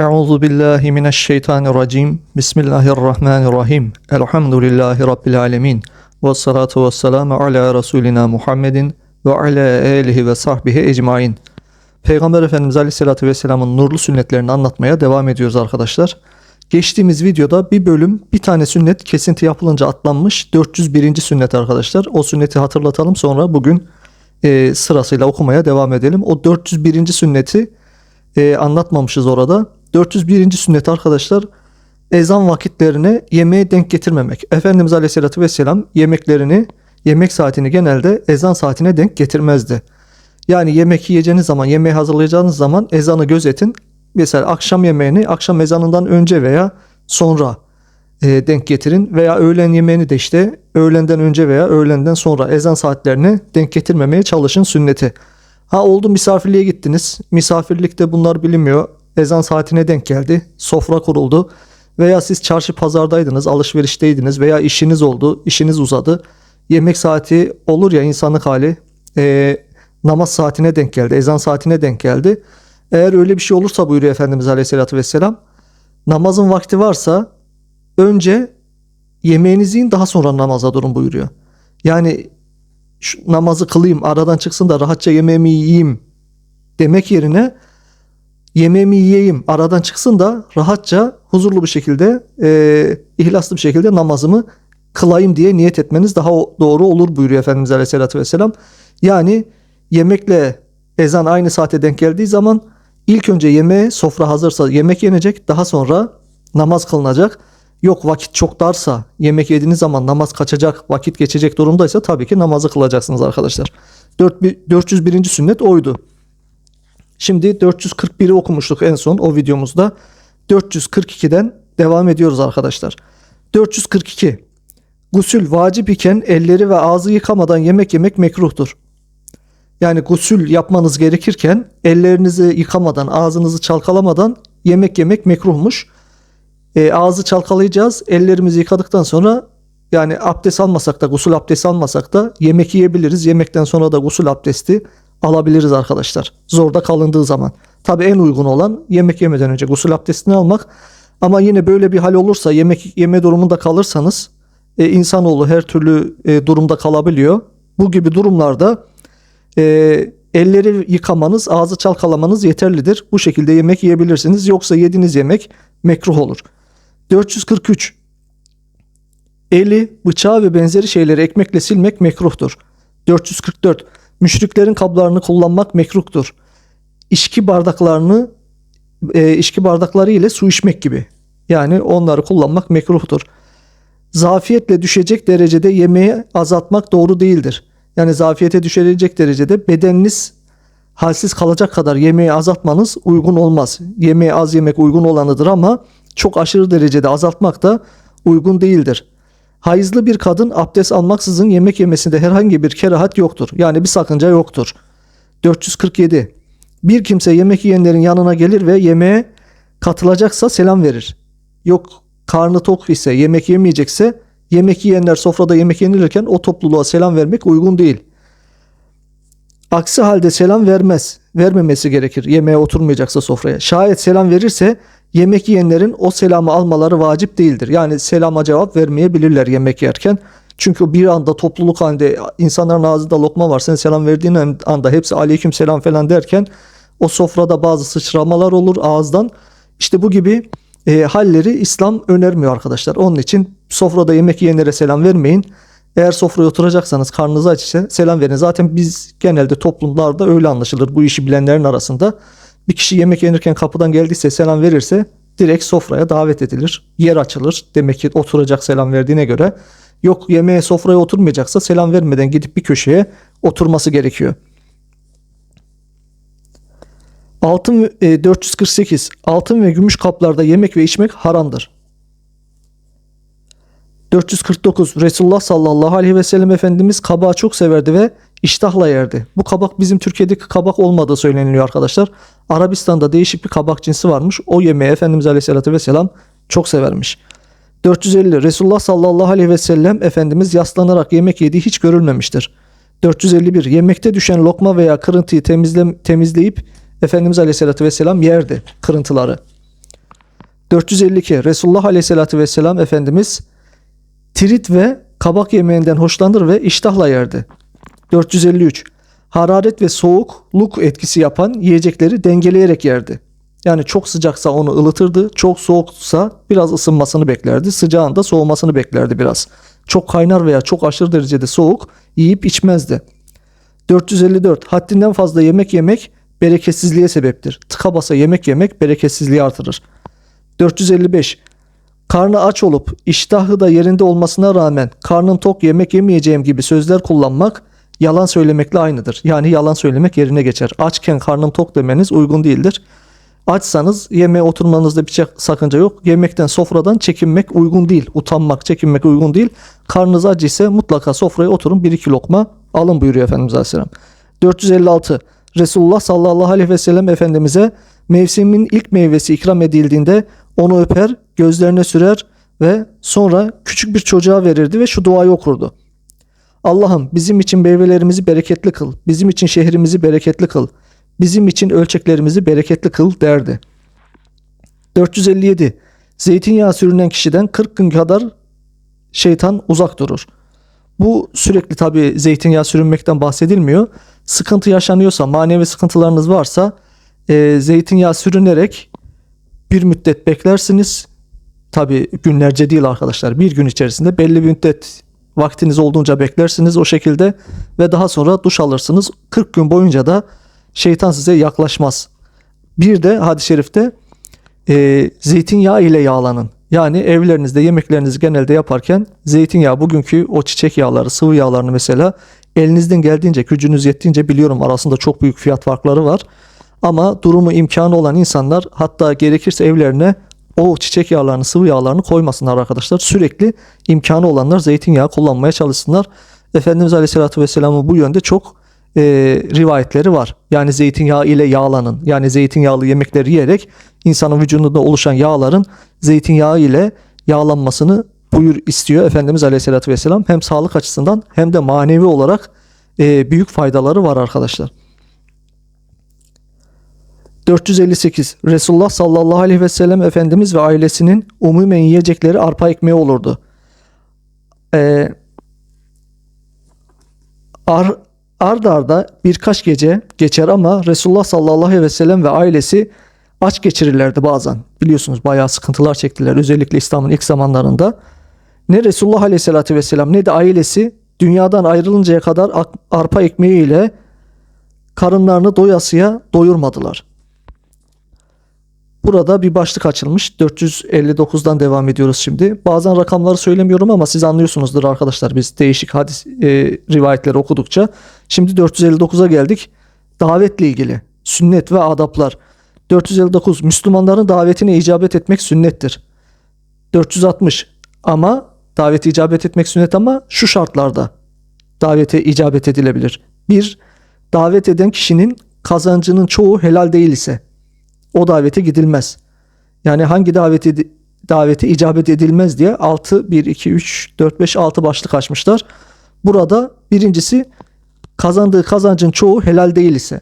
Euzu billahi mineşşeytanirracim. Bismillahirrahmanirrahim. Elhamdülillahi rabbil alamin. Ves salatu vesselamu ala rasulina Muhammedin ve ala alihi ve sahbihi ecmaîn. Peygamber Efendimiz Aleyhisselatü Vesselam'ın nurlu sünnetlerini anlatmaya devam ediyoruz arkadaşlar. Geçtiğimiz videoda bir bölüm bir tane sünnet kesinti yapılınca atlanmış 401. sünnet arkadaşlar. O sünneti hatırlatalım sonra bugün e, sırasıyla okumaya devam edelim. O 401. sünneti e, anlatmamışız orada. 401. sünnet arkadaşlar ezan vakitlerine yemeğe denk getirmemek. Efendimiz Aleyhisselatü Vesselam yemeklerini yemek saatini genelde ezan saatine denk getirmezdi. Yani yemek yiyeceğiniz zaman, yemeği hazırlayacağınız zaman ezanı gözetin. Mesela akşam yemeğini akşam ezanından önce veya sonra e, denk getirin. Veya öğlen yemeğini de işte öğlenden önce veya öğlenden sonra ezan saatlerine denk getirmemeye çalışın sünneti. Ha oldu misafirliğe gittiniz. Misafirlikte bunlar bilinmiyor. Ezan saatine denk geldi. Sofra kuruldu. Veya siz çarşı pazardaydınız, alışverişteydiniz veya işiniz oldu, işiniz uzadı. Yemek saati olur ya insanlık hali. E, namaz saatine denk geldi, ezan saatine denk geldi. Eğer öyle bir şey olursa buyuruyor Efendimiz Aleyhisselatü Vesselam. Namazın vakti varsa önce yemeğinizi yiyin daha sonra namaza durun buyuruyor. Yani şu namazı kılayım aradan çıksın da rahatça yemeğimi yiyeyim demek yerine yemeğimi yiyeyim aradan çıksın da rahatça huzurlu bir şekilde e, ihlaslı bir şekilde namazımı kılayım diye niyet etmeniz daha doğru olur buyuruyor Efendimiz Aleyhisselatü Vesselam. Yani yemekle ezan aynı saate denk geldiği zaman ilk önce yemeğe sofra hazırsa yemek yenecek daha sonra namaz kılınacak. Yok vakit çok darsa yemek yediğiniz zaman namaz kaçacak vakit geçecek durumdaysa tabii ki namazı kılacaksınız arkadaşlar. 4 401. sünnet oydu. Şimdi 441'i okumuştuk en son o videomuzda. 442'den devam ediyoruz arkadaşlar. 442. Gusül vacip iken elleri ve ağzı yıkamadan yemek yemek mekruhtur. Yani gusül yapmanız gerekirken ellerinizi yıkamadan, ağzınızı çalkalamadan yemek yemek mekruhmuş. E, ağzı çalkalayacağız. Ellerimizi yıkadıktan sonra yani abdest almasak da, gusül abdesti almasak da yemek yiyebiliriz. Yemekten sonra da gusül abdesti alabiliriz arkadaşlar. Zorda kalındığı zaman. Tabii en uygun olan yemek yemeden önce gusül abdestini almak. Ama yine böyle bir hal olursa yemek yeme durumunda kalırsanız e, insanoğlu her türlü e, durumda kalabiliyor. Bu gibi durumlarda e, elleri yıkamanız, ağzı çalkalamanız yeterlidir. Bu şekilde yemek yiyebilirsiniz. Yoksa yediğiniz yemek mekruh olur. 443. Eli, bıçağı ve benzeri şeyleri ekmekle silmek mekruhtur. 444. Müşriklerin kablarını kullanmak mekruhtur. İçki bardaklarını e, içki bardakları ile su içmek gibi. Yani onları kullanmak mekruhtur. Zafiyetle düşecek derecede yemeği azaltmak doğru değildir. Yani zafiyete düşecek derecede bedeniniz halsiz kalacak kadar yemeği azaltmanız uygun olmaz. Yemeği az yemek uygun olanıdır ama çok aşırı derecede azaltmak da uygun değildir. Hayızlı bir kadın abdest almaksızın yemek yemesinde herhangi bir kerahat yoktur. Yani bir sakınca yoktur. 447. Bir kimse yemek yiyenlerin yanına gelir ve yemeğe katılacaksa selam verir. Yok karnı tok ise yemek yemeyecekse yemek yiyenler sofrada yemek yenilirken o topluluğa selam vermek uygun değil. Aksi halde selam vermez. Vermemesi gerekir yemeğe oturmayacaksa sofraya. Şayet selam verirse yemek yiyenlerin o selamı almaları vacip değildir. Yani selama cevap vermeyebilirler yemek yerken. Çünkü bir anda topluluk halinde insanların ağzında lokma var. Sen selam verdiğin anda hepsi aleyküm selam falan derken o sofrada bazı sıçramalar olur ağızdan. İşte bu gibi e, halleri İslam önermiyor arkadaşlar. Onun için sofrada yemek yiyenlere selam vermeyin. Eğer sofraya oturacaksanız karnınız aç ise selam verin. Zaten biz genelde toplumlarda öyle anlaşılır bu işi bilenlerin arasında. Bir kişi yemek yenirken kapıdan geldiyse selam verirse direkt sofraya davet edilir. Yer açılır. Demek ki oturacak selam verdiğine göre. Yok yemeğe sofraya oturmayacaksa selam vermeden gidip bir köşeye oturması gerekiyor. Altın ve- e, 448 altın ve gümüş kaplarda yemek ve içmek haramdır. 449 Resulullah sallallahu aleyhi ve sellem Efendimiz kabağı çok severdi ve iştahla yerdi. Bu kabak bizim Türkiye'deki kabak olmadığı söyleniliyor arkadaşlar. Arabistan'da değişik bir kabak cinsi varmış. O yemeği Efendimiz aleyhissalatü vesselam çok severmiş. 450 Resulullah sallallahu aleyhi ve sellem Efendimiz yaslanarak yemek yediği hiç görülmemiştir. 451 Yemekte düşen lokma veya kırıntıyı temizle, temizleyip Efendimiz aleyhissalatü vesselam yerdi kırıntıları. 452 Resulullah Aleyhisselatü Vesselam Efendimiz tirit ve kabak yemeğinden hoşlanır ve iştahla yerdi. 453 Hararet ve soğukluk etkisi yapan yiyecekleri dengeleyerek yerdi. Yani çok sıcaksa onu ılıtırdı, çok soğuksa biraz ısınmasını beklerdi, sıcağında soğumasını beklerdi biraz. Çok kaynar veya çok aşırı derecede soğuk yiyip içmezdi. 454 Haddinden fazla yemek yemek bereketsizliğe sebeptir. Tıka basa yemek yemek bereketsizliği artırır. 455 Karnı aç olup iştahı da yerinde olmasına rağmen karnın tok yemek yemeyeceğim gibi sözler kullanmak yalan söylemekle aynıdır. Yani yalan söylemek yerine geçer. Açken karnım tok demeniz uygun değildir. Açsanız yemeğe oturmanızda bir sakınca yok. Yemekten sofradan çekinmek uygun değil. Utanmak, çekinmek uygun değil. Karnınız acı ise mutlaka sofraya oturun bir iki lokma alın buyuruyor Efendimiz Aleyhisselam. 456 Resulullah sallallahu aleyhi ve sellem Efendimiz'e mevsimin ilk meyvesi ikram edildiğinde onu öper, gözlerine sürer ve sonra küçük bir çocuğa verirdi ve şu duayı okurdu. Allah'ım bizim için meyvelerimizi bereketli kıl, bizim için şehrimizi bereketli kıl, bizim için ölçeklerimizi bereketli kıl derdi. 457. Zeytinyağı sürünen kişiden 40 gün kadar şeytan uzak durur. Bu sürekli tabi zeytinyağı sürünmekten bahsedilmiyor. Sıkıntı yaşanıyorsa, manevi sıkıntılarınız varsa e, zeytinyağı sürünerek bir müddet beklersiniz. Tabi günlerce değil arkadaşlar. Bir gün içerisinde belli bir müddet vaktiniz olduğunca beklersiniz o şekilde ve daha sonra duş alırsınız. 40 gün boyunca da şeytan size yaklaşmaz. Bir de hadis-i şerifte e, zeytinyağı ile yağlanın. Yani evlerinizde yemeklerinizi genelde yaparken zeytinyağı bugünkü o çiçek yağları sıvı yağlarını mesela elinizden geldiğince gücünüz yettiğince biliyorum arasında çok büyük fiyat farkları var. Ama durumu imkanı olan insanlar hatta gerekirse evlerine o çiçek yağlarını sıvı yağlarını koymasınlar arkadaşlar. Sürekli imkanı olanlar zeytinyağı kullanmaya çalışsınlar. Efendimiz Aleyhisselatü Vesselam'ın bu yönde çok e, rivayetleri var. Yani zeytinyağı ile yağlanın. Yani zeytinyağlı yemekleri yiyerek insanın vücudunda oluşan yağların zeytinyağı ile yağlanmasını buyur istiyor Efendimiz Aleyhisselatü Vesselam. Hem sağlık açısından hem de manevi olarak e, büyük faydaları var arkadaşlar. 458 Resulullah sallallahu aleyhi ve sellem Efendimiz ve ailesinin umumen yiyecekleri arpa ekmeği olurdu. Ee, ar, ard arda birkaç gece geçer ama Resulullah sallallahu aleyhi ve sellem ve ailesi aç geçirirlerdi bazen. Biliyorsunuz bayağı sıkıntılar çektiler özellikle İslam'ın ilk zamanlarında. Ne Resulullah aleyhissalatü vesselam ne de ailesi dünyadan ayrılıncaya kadar arpa ekmeği ile karınlarını doyasıya doyurmadılar. Burada bir başlık açılmış. 459'dan devam ediyoruz şimdi. Bazen rakamları söylemiyorum ama siz anlıyorsunuzdur arkadaşlar. Biz değişik hadis e, rivayetleri okudukça. Şimdi 459'a geldik. Davetle ilgili. Sünnet ve adaplar. 459. Müslümanların davetine icabet etmek sünnettir. 460. Ama davete icabet etmek sünnet ama şu şartlarda davete icabet edilebilir. 1. Davet eden kişinin kazancının çoğu helal değil ise o davete gidilmez. Yani hangi daveti davete icabet edilmez diye 6 1 2 3 4 5 6 başlık açmışlar. Burada birincisi kazandığı kazancın çoğu helal değil ise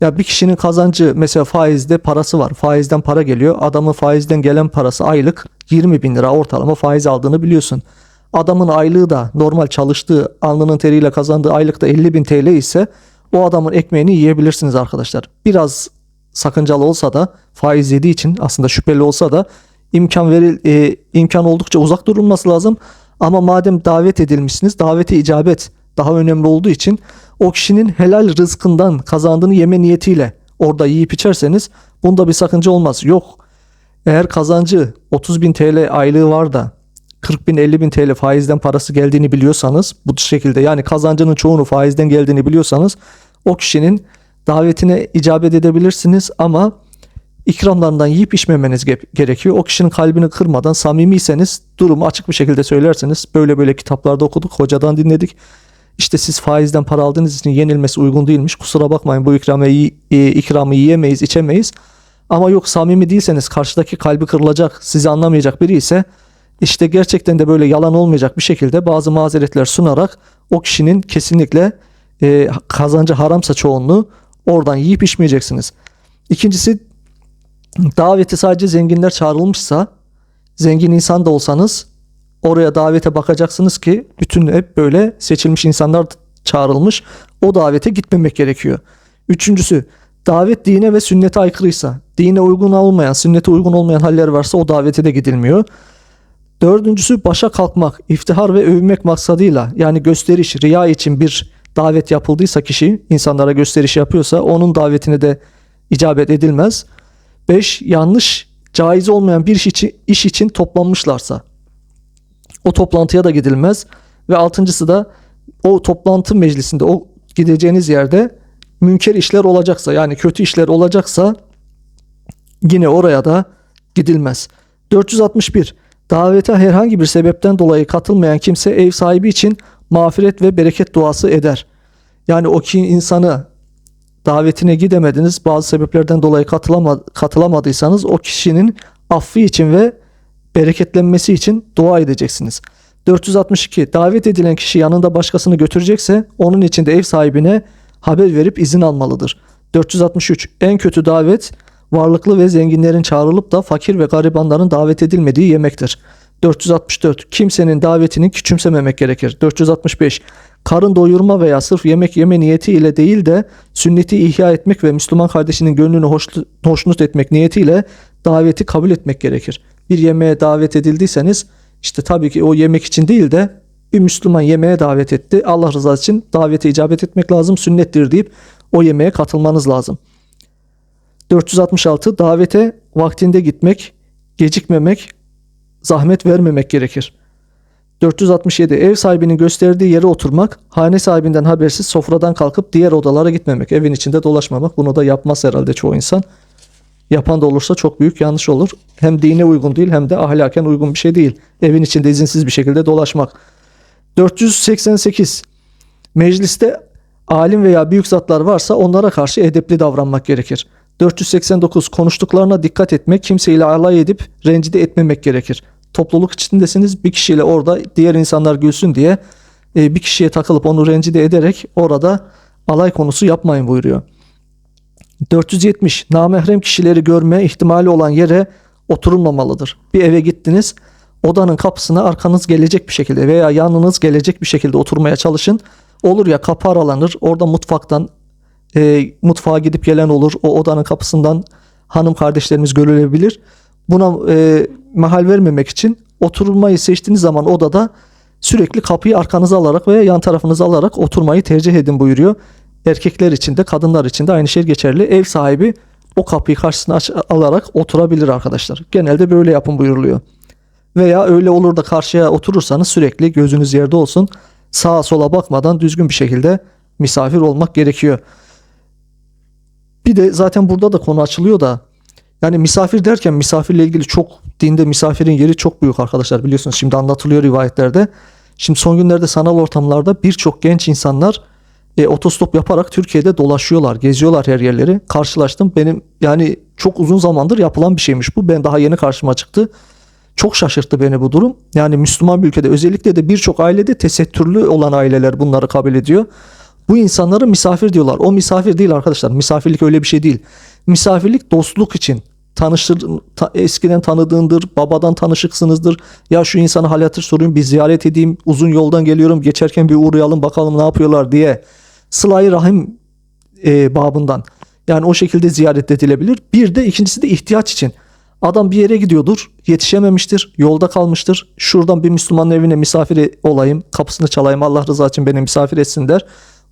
ya bir kişinin kazancı mesela faizde parası var. Faizden para geliyor. Adamın faizden gelen parası aylık 20 bin lira ortalama faiz aldığını biliyorsun. Adamın aylığı da normal çalıştığı alnının teriyle kazandığı aylıkta 50 bin TL ise o adamın ekmeğini yiyebilirsiniz arkadaşlar. Biraz sakıncalı olsa da faiz yediği için aslında şüpheli olsa da imkan veril e, imkan oldukça uzak durulması lazım. Ama madem davet edilmişsiniz davete icabet daha önemli olduğu için o kişinin helal rızkından kazandığını yeme niyetiyle orada yiyip içerseniz bunda bir sakınca olmaz. Yok eğer kazancı 30 bin TL aylığı var da 40 bin 50 bin TL faizden parası geldiğini biliyorsanız bu şekilde yani kazancının çoğunu faizden geldiğini biliyorsanız o kişinin davetine icabet edebilirsiniz ama ikramlarından yiyip içmemeniz gerekiyor. O kişinin kalbini kırmadan samimiyseniz durumu açık bir şekilde söylerseniz böyle böyle kitaplarda okuduk, hocadan dinledik. İşte siz faizden para aldığınız için yenilmesi uygun değilmiş. Kusura bakmayın bu ikramı, e, ikramı yiyemeyiz, içemeyiz. Ama yok samimi değilseniz karşıdaki kalbi kırılacak, sizi anlamayacak biri ise işte gerçekten de böyle yalan olmayacak bir şekilde bazı mazeretler sunarak o kişinin kesinlikle e, kazancı haramsa çoğunluğu Oradan yiyip içmeyeceksiniz. İkincisi daveti sadece zenginler çağrılmışsa zengin insan da olsanız oraya davete bakacaksınız ki bütün hep böyle seçilmiş insanlar çağrılmış. O davete gitmemek gerekiyor. Üçüncüsü davet dine ve sünnete aykırıysa, dine uygun olmayan, sünnete uygun olmayan haller varsa o davete de gidilmiyor. Dördüncüsü başa kalkmak, iftihar ve övünmek maksadıyla yani gösteriş, riya için bir davet yapıldıysa kişi insanlara gösteriş yapıyorsa onun davetine de icabet edilmez. 5. Yanlış, caiz olmayan bir iş için, iş için toplanmışlarsa o toplantıya da gidilmez. Ve altıncısı da o toplantı meclisinde o gideceğiniz yerde münker işler olacaksa yani kötü işler olacaksa yine oraya da gidilmez. 461. Davete herhangi bir sebepten dolayı katılmayan kimse ev sahibi için mağfiret ve bereket duası eder. Yani o ki insanı davetine gidemediniz bazı sebeplerden dolayı katılama, katılamadıysanız o kişinin affı için ve bereketlenmesi için dua edeceksiniz. 462. Davet edilen kişi yanında başkasını götürecekse onun için de ev sahibine haber verip izin almalıdır. 463. En kötü davet varlıklı ve zenginlerin çağrılıp da fakir ve garibanların davet edilmediği yemektir. 464. Kimsenin davetini küçümsememek gerekir. 465. Karın doyurma veya sırf yemek yeme niyeti ile değil de sünneti ihya etmek ve Müslüman kardeşinin gönlünü hoşnut etmek niyetiyle daveti kabul etmek gerekir. Bir yemeğe davet edildiyseniz işte tabii ki o yemek için değil de bir Müslüman yemeğe davet etti. Allah rızası için davete icabet etmek lazım. Sünnettir deyip o yemeğe katılmanız lazım. 466 davete vaktinde gitmek, gecikmemek, zahmet vermemek gerekir. 467 ev sahibinin gösterdiği yere oturmak, hane sahibinden habersiz sofradan kalkıp diğer odalara gitmemek, evin içinde dolaşmamak. Bunu da yapmaz herhalde çoğu insan. Yapan da olursa çok büyük yanlış olur. Hem dine uygun değil hem de ahlaken uygun bir şey değil. Evin içinde izinsiz bir şekilde dolaşmak. 488 Mecliste alim veya büyük zatlar varsa onlara karşı edepli davranmak gerekir. 489 konuştuklarına dikkat etmek, kimseyle alay edip rencide etmemek gerekir. Topluluk içindesiniz bir kişiyle orada diğer insanlar gülsün diye e, bir kişiye takılıp onu rencide ederek orada alay konusu yapmayın buyuruyor. 470 namahrem kişileri görme ihtimali olan yere oturulmamalıdır. Bir eve gittiniz odanın kapısına arkanız gelecek bir şekilde veya yanınız gelecek bir şekilde oturmaya çalışın. Olur ya kapı aralanır orada mutfaktan e, mutfağa gidip gelen olur. O odanın kapısından hanım kardeşlerimiz görülebilir. Buna e, mahal vermemek için oturmayı seçtiğiniz zaman odada sürekli kapıyı arkanıza alarak veya yan tarafınıza alarak oturmayı tercih edin buyuruyor. Erkekler için de kadınlar için de aynı şey geçerli. Ev sahibi o kapıyı karşısına aç- alarak oturabilir arkadaşlar. Genelde böyle yapın buyuruluyor. Veya öyle olur da karşıya oturursanız sürekli gözünüz yerde olsun. Sağa sola bakmadan düzgün bir şekilde misafir olmak gerekiyor. Bir de zaten burada da konu açılıyor da yani misafir derken misafirle ilgili çok dinde misafirin yeri çok büyük arkadaşlar biliyorsunuz. Şimdi anlatılıyor rivayetlerde. Şimdi son günlerde sanal ortamlarda birçok genç insanlar e, otostop yaparak Türkiye'de dolaşıyorlar, geziyorlar her yerleri. Karşılaştım. Benim yani çok uzun zamandır yapılan bir şeymiş bu. Ben daha yeni karşıma çıktı. Çok şaşırttı beni bu durum. Yani Müslüman bir ülkede özellikle de birçok ailede tesettürlü olan aileler bunları kabul ediyor. Bu insanları misafir diyorlar. O misafir değil arkadaşlar. Misafirlik öyle bir şey değil. Misafirlik dostluk için. Tanıştır, ta- eskiden tanıdığındır, babadan tanışıksınızdır. Ya şu insanı hal hatır sorayım, bir ziyaret edeyim. Uzun yoldan geliyorum, geçerken bir uğrayalım bakalım ne yapıyorlar diye. Sıla-i Rahim e, babından. Yani o şekilde ziyaret edilebilir. Bir de ikincisi de ihtiyaç için. Adam bir yere gidiyordur, yetişememiştir, yolda kalmıştır. Şuradan bir Müslümanın evine misafir olayım, kapısını çalayım, Allah rızası için beni misafir etsin der.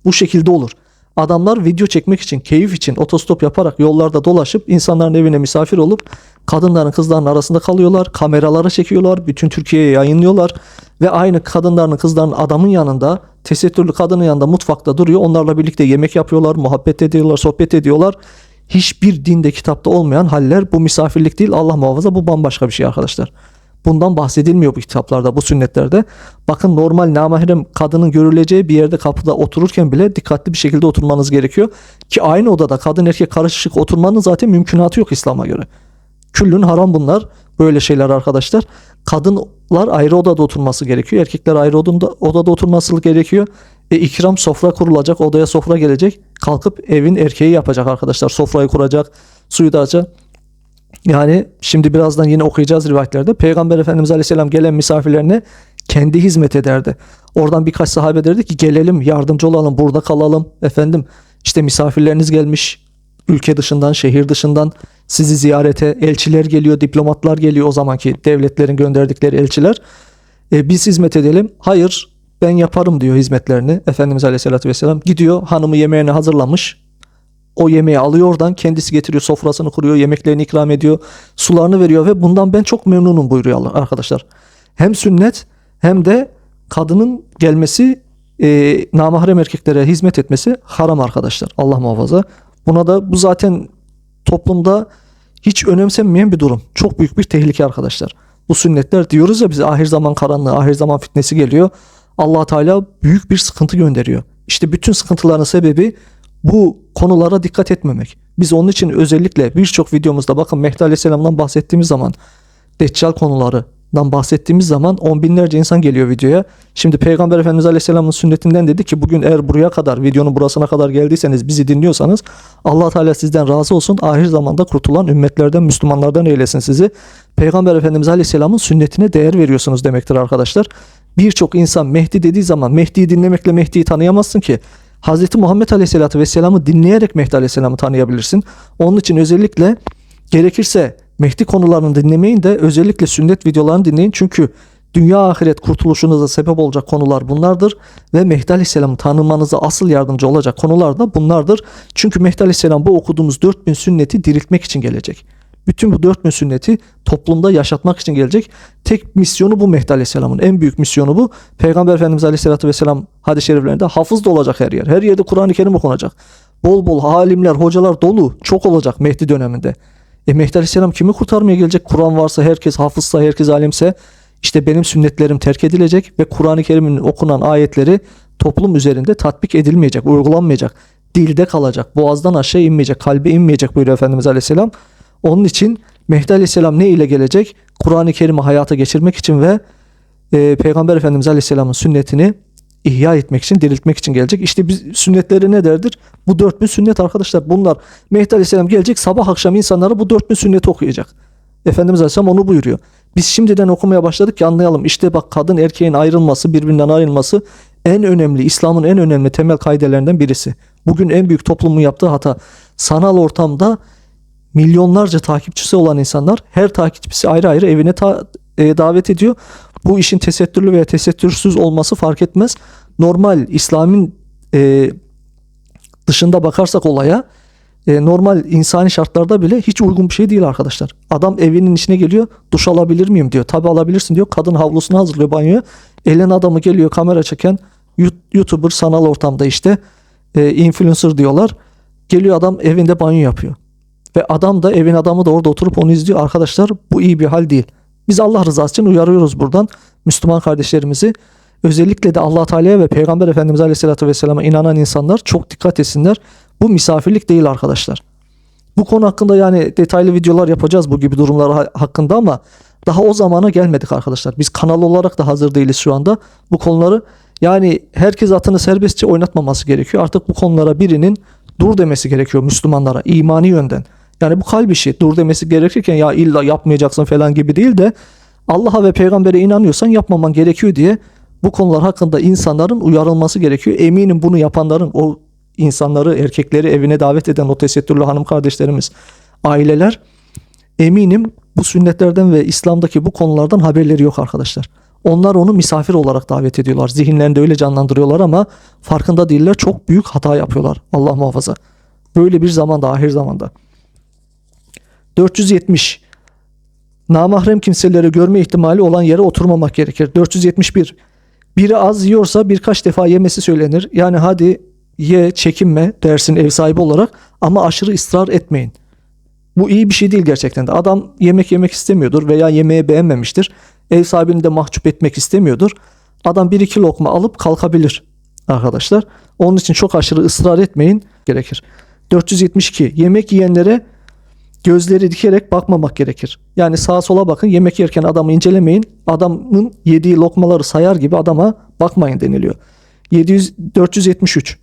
Bu şekilde olur. Adamlar video çekmek için, keyif için otostop yaparak yollarda dolaşıp insanların evine misafir olup kadınların kızların arasında kalıyorlar. Kameralara çekiyorlar. Bütün Türkiye'ye yayınlıyorlar. Ve aynı kadınların kızların adamın yanında tesettürlü kadının yanında mutfakta duruyor. Onlarla birlikte yemek yapıyorlar, muhabbet ediyorlar, sohbet ediyorlar. Hiçbir dinde kitapta olmayan haller bu misafirlik değil. Allah muhafaza bu bambaşka bir şey arkadaşlar. Bundan bahsedilmiyor bu kitaplarda, bu sünnetlerde. Bakın normal namahrem kadının görüleceği bir yerde kapıda otururken bile dikkatli bir şekilde oturmanız gerekiyor. Ki aynı odada kadın erkek karışık oturmanın zaten mümkünatı yok İslam'a göre. Küllün haram bunlar. Böyle şeyler arkadaşlar. Kadınlar ayrı odada oturması gerekiyor. Erkekler ayrı odada, odada oturması gerekiyor. E ikram sofra kurulacak. Odaya sofra gelecek. Kalkıp evin erkeği yapacak arkadaşlar. Sofrayı kuracak. Suyu da açacak. Yani şimdi birazdan yine okuyacağız rivayetlerde. Peygamber Efendimiz Aleyhisselam gelen misafirlerine kendi hizmet ederdi. Oradan birkaç sahabe derdi ki gelelim yardımcı olalım burada kalalım. Efendim işte misafirleriniz gelmiş ülke dışından şehir dışından sizi ziyarete elçiler geliyor diplomatlar geliyor o zamanki devletlerin gönderdikleri elçiler. E, biz hizmet edelim. Hayır ben yaparım diyor hizmetlerini. Efendimiz Aleyhisselatü Vesselam gidiyor hanımı yemeğini hazırlamış. O yemeği alıyor oradan kendisi getiriyor sofrasını kuruyor yemeklerini ikram ediyor sularını veriyor ve bundan ben çok memnunum buyuruyor arkadaşlar. Hem sünnet hem de kadının gelmesi e, namahrem erkeklere hizmet etmesi haram arkadaşlar Allah muhafaza. Buna da bu zaten toplumda hiç önemsenmeyen bir durum. Çok büyük bir tehlike arkadaşlar. Bu sünnetler diyoruz ya bize ahir zaman karanlığı, ahir zaman fitnesi geliyor. allah Teala büyük bir sıkıntı gönderiyor. İşte bütün sıkıntıların sebebi bu konulara dikkat etmemek. Biz onun için özellikle birçok videomuzda bakın Mehdi Aleyhisselam'dan bahsettiğimiz zaman Deccal konularından bahsettiğimiz zaman on binlerce insan geliyor videoya. Şimdi Peygamber Efendimiz Aleyhisselam'ın sünnetinden dedi ki bugün eğer buraya kadar videonun burasına kadar geldiyseniz bizi dinliyorsanız allah Teala sizden razı olsun. Ahir zamanda kurtulan ümmetlerden Müslümanlardan eylesin sizi. Peygamber Efendimiz Aleyhisselam'ın sünnetine değer veriyorsunuz demektir arkadaşlar. Birçok insan Mehdi dediği zaman Mehdi'yi dinlemekle Mehdi'yi tanıyamazsın ki. Hz. Muhammed Aleyhisselatü Vesselam'ı dinleyerek Mehdi Aleyhisselam'ı tanıyabilirsin. Onun için özellikle gerekirse Mehdi konularını dinlemeyin de özellikle sünnet videolarını dinleyin. Çünkü dünya ahiret kurtuluşunuza sebep olacak konular bunlardır. Ve Mehdi Aleyhisselam'ı tanımanıza asıl yardımcı olacak konular da bunlardır. Çünkü Mehdi Aleyhisselam bu okuduğumuz 4000 sünneti diriltmek için gelecek. Bütün bu 4000 sünneti toplumda yaşatmak için gelecek. Tek misyonu bu Mehdi Aleyhisselam'ın. En büyük misyonu bu. Peygamber Efendimiz Aleyhisselatü Vesselam hadis-i şeriflerinde hafız da olacak her yer. Her yerde Kur'an-ı Kerim okunacak. Bol bol halimler, hocalar dolu. Çok olacak Mehdi döneminde. E Mehdi Aleyhisselam kimi kurtarmaya gelecek? Kur'an varsa herkes hafızsa, herkes alimse işte benim sünnetlerim terk edilecek ve Kur'an-ı Kerim'in okunan ayetleri toplum üzerinde tatbik edilmeyecek, uygulanmayacak. Dilde kalacak, boğazdan aşağı inmeyecek, kalbe inmeyecek buyuruyor Efendimiz Aleyhisselam. Onun için Mehdi Aleyhisselam ne ile gelecek? Kur'an-ı Kerim'i hayata geçirmek için ve e, Peygamber Efendimiz Aleyhisselam'ın sünnetini ihya etmek için, diriltmek için gelecek. İşte biz sünnetleri ne derdir? Bu 4000 sünnet arkadaşlar. Bunlar Mehdi Aleyhisselam gelecek sabah akşam insanlara bu 4000 sünneti okuyacak. Efendimiz Aleyhisselam onu buyuruyor. Biz şimdiden okumaya başladık ki anlayalım. İşte bak kadın erkeğin ayrılması, birbirinden ayrılması en önemli, İslam'ın en önemli temel kaidelerinden birisi. Bugün en büyük toplumun yaptığı hata sanal ortamda milyonlarca takipçisi olan insanlar her takipçisi ayrı ayrı evine ta- e, davet ediyor. Bu işin tesettürlü veya tesettürsüz olması fark etmez. Normal İslam'ın e, dışında bakarsak olaya e, normal insani şartlarda bile hiç uygun bir şey değil arkadaşlar. Adam evinin içine geliyor duş alabilir miyim diyor. Tabi alabilirsin diyor. Kadın havlusunu hazırlıyor banyoya. Elin adamı geliyor kamera çeken YouTuber sanal ortamda işte e, influencer diyorlar. Geliyor adam evinde banyo yapıyor. Ve adam da evin adamı da orada oturup onu izliyor. Arkadaşlar bu iyi bir hal değil. Biz Allah rızası için uyarıyoruz buradan Müslüman kardeşlerimizi. Özellikle de Allah Teala'ya ve Peygamber Efendimiz Aleyhisselatü Vesselam'a inanan insanlar çok dikkat etsinler. Bu misafirlik değil arkadaşlar. Bu konu hakkında yani detaylı videolar yapacağız bu gibi durumlar ha- hakkında ama daha o zamana gelmedik arkadaşlar. Biz kanal olarak da hazır değiliz şu anda. Bu konuları yani herkes atını serbestçe oynatmaması gerekiyor. Artık bu konulara birinin dur demesi gerekiyor Müslümanlara imani yönden. Yani bu kalp işi dur demesi gerekirken ya illa yapmayacaksın falan gibi değil de Allah'a ve peygambere inanıyorsan yapmaman gerekiyor diye bu konular hakkında insanların uyarılması gerekiyor. Eminim bunu yapanların o insanları, erkekleri evine davet eden o tesettürlü hanım kardeşlerimiz, aileler eminim bu sünnetlerden ve İslam'daki bu konulardan haberleri yok arkadaşlar. Onlar onu misafir olarak davet ediyorlar. Zihinlerinde öyle canlandırıyorlar ama farkında değiller. Çok büyük hata yapıyorlar. Allah muhafaza. Böyle bir zamanda, ahir zamanda. 470. Namahrem kimseleri görme ihtimali olan yere oturmamak gerekir. 471. Biri az yiyorsa birkaç defa yemesi söylenir. Yani hadi ye, çekinme dersin ev sahibi olarak ama aşırı ısrar etmeyin. Bu iyi bir şey değil gerçekten de. Adam yemek yemek istemiyordur veya yemeği beğenmemiştir. Ev sahibini de mahcup etmek istemiyordur. Adam bir iki lokma alıp kalkabilir arkadaşlar. Onun için çok aşırı ısrar etmeyin gerekir. 472. Yemek yiyenlere gözleri dikerek bakmamak gerekir. Yani sağa sola bakın yemek yerken adamı incelemeyin. Adamın yediği lokmaları sayar gibi adama bakmayın deniliyor. 700, 473.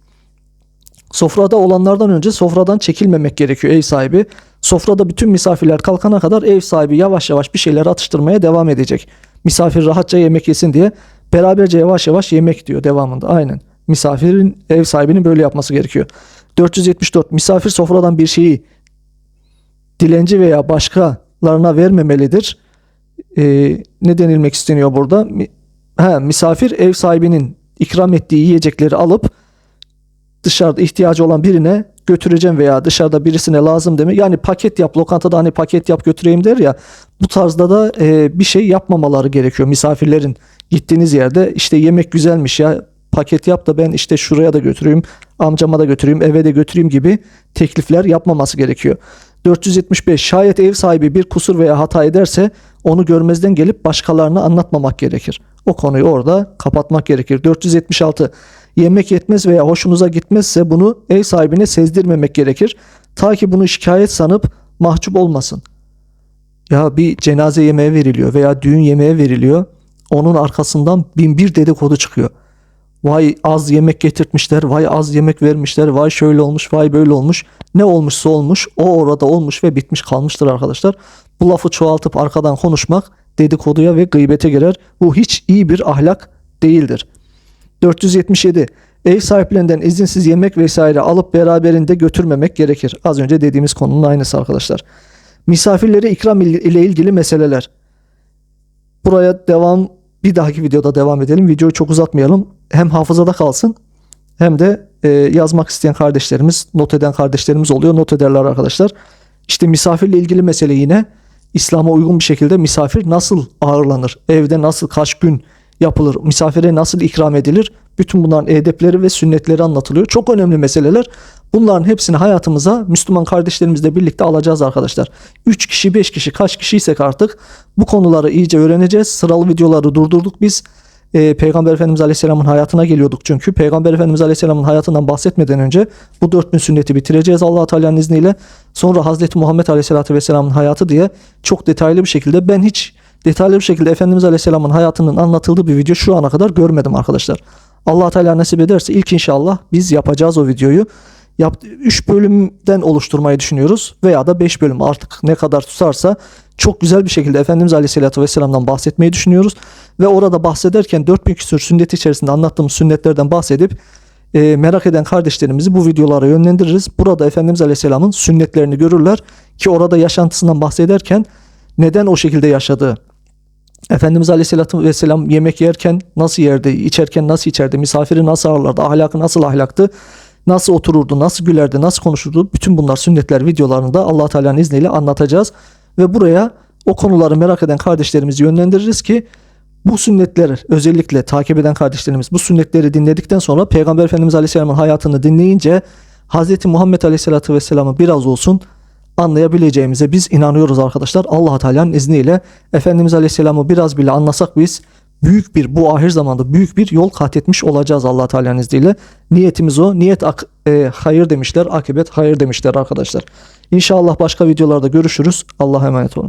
Sofrada olanlardan önce sofradan çekilmemek gerekiyor ev sahibi. Sofrada bütün misafirler kalkana kadar ev sahibi yavaş yavaş bir şeyler atıştırmaya devam edecek. Misafir rahatça yemek yesin diye beraberce yavaş yavaş yemek diyor devamında. Aynen. Misafirin ev sahibinin böyle yapması gerekiyor. 474 misafir sofradan bir şeyi dilenci veya başkalarına vermemelidir. Ee, ne denilmek isteniyor burada? Ha, misafir ev sahibinin ikram ettiği yiyecekleri alıp dışarıda ihtiyacı olan birine götüreceğim veya dışarıda birisine lazım deme. Yani paket yap lokantada hani paket yap götüreyim der ya bu tarzda da e, bir şey yapmamaları gerekiyor misafirlerin gittiğiniz yerde işte yemek güzelmiş ya paket yap da ben işte şuraya da götüreyim amcama da götüreyim eve de götüreyim gibi teklifler yapmaması gerekiyor. 475 şayet ev sahibi bir kusur veya hata ederse onu görmezden gelip başkalarına anlatmamak gerekir. O konuyu orada kapatmak gerekir. 476 yemek yetmez veya hoşunuza gitmezse bunu ev sahibine sezdirmemek gerekir. Ta ki bunu şikayet sanıp mahcup olmasın. Ya bir cenaze yemeği veriliyor veya düğün yemeği veriliyor. Onun arkasından bin bir dedikodu çıkıyor. Vay az yemek getirtmişler, vay az yemek vermişler, vay şöyle olmuş, vay böyle olmuş. Ne olmuşsa olmuş, o orada olmuş ve bitmiş kalmıştır arkadaşlar. Bu lafı çoğaltıp arkadan konuşmak dedikoduya ve gıybete girer. Bu hiç iyi bir ahlak değildir. 477. Ev sahiplerinden izinsiz yemek vesaire alıp beraberinde götürmemek gerekir. Az önce dediğimiz konunun aynısı arkadaşlar. Misafirlere ikram il- ile ilgili meseleler. Buraya devam bir dahaki videoda devam edelim. Videoyu çok uzatmayalım. Hem hafızada kalsın hem de e, yazmak isteyen kardeşlerimiz, not eden kardeşlerimiz oluyor. Not ederler arkadaşlar. İşte misafirle ilgili mesele yine İslam'a uygun bir şekilde misafir nasıl ağırlanır? Evde nasıl kaç gün yapılır? Misafire nasıl ikram edilir? Bütün bunların edepleri ve sünnetleri anlatılıyor. Çok önemli meseleler. Bunların hepsini hayatımıza Müslüman kardeşlerimizle birlikte alacağız arkadaşlar. 3 kişi 5 kişi kaç kişiysek artık bu konuları iyice öğreneceğiz. Sıralı videoları durdurduk biz. Ee, Peygamber Efendimiz Aleyhisselam'ın hayatına geliyorduk çünkü. Peygamber Efendimiz Aleyhisselam'ın hayatından bahsetmeden önce bu 4000 sünneti bitireceğiz allah Teala'nın izniyle. Sonra Hazreti Muhammed Aleyhisselatü Vesselam'ın hayatı diye çok detaylı bir şekilde ben hiç detaylı bir şekilde Efendimiz Aleyhisselam'ın hayatının anlatıldığı bir video şu ana kadar görmedim arkadaşlar. allah Teala nasip ederse ilk inşallah biz yapacağız o videoyu. Yap, 3 bölümden oluşturmayı düşünüyoruz veya da 5 bölüm artık ne kadar tutarsa çok güzel bir şekilde Efendimiz Aleyhisselatü Vesselam'dan bahsetmeyi düşünüyoruz. Ve orada bahsederken 4000 küsur sünnet içerisinde anlattığımız sünnetlerden bahsedip e, merak eden kardeşlerimizi bu videolara yönlendiririz. Burada Efendimiz Aleyhisselam'ın sünnetlerini görürler ki orada yaşantısından bahsederken neden o şekilde yaşadığı, Efendimiz Aleyhisselatü Vesselam yemek yerken nasıl yerdi, içerken nasıl içerdi, misafiri nasıl ağırlardı, ahlakı nasıl ahlaktı, nasıl otururdu, nasıl gülerdi, nasıl konuşurdu. Bütün bunlar sünnetler videolarında allah Teala'nın izniyle anlatacağız. Ve buraya o konuları merak eden kardeşlerimizi yönlendiririz ki bu sünnetleri özellikle takip eden kardeşlerimiz bu sünnetleri dinledikten sonra Peygamber Efendimiz Aleyhisselam'ın hayatını dinleyince Hz. Muhammed Aleyhisselatü Vesselam'ı biraz olsun anlayabileceğimize biz inanıyoruz arkadaşlar. allah Teala'nın izniyle Efendimiz Aleyhisselam'ı biraz bile anlasak biz büyük bir bu ahir zamanda büyük bir yol kat etmiş olacağız allah Teala'nın izniyle. Niyetimiz o. Niyet ak- e, hayır demişler, akıbet hayır demişler arkadaşlar. İnşallah başka videolarda görüşürüz. Allah'a emanet olun.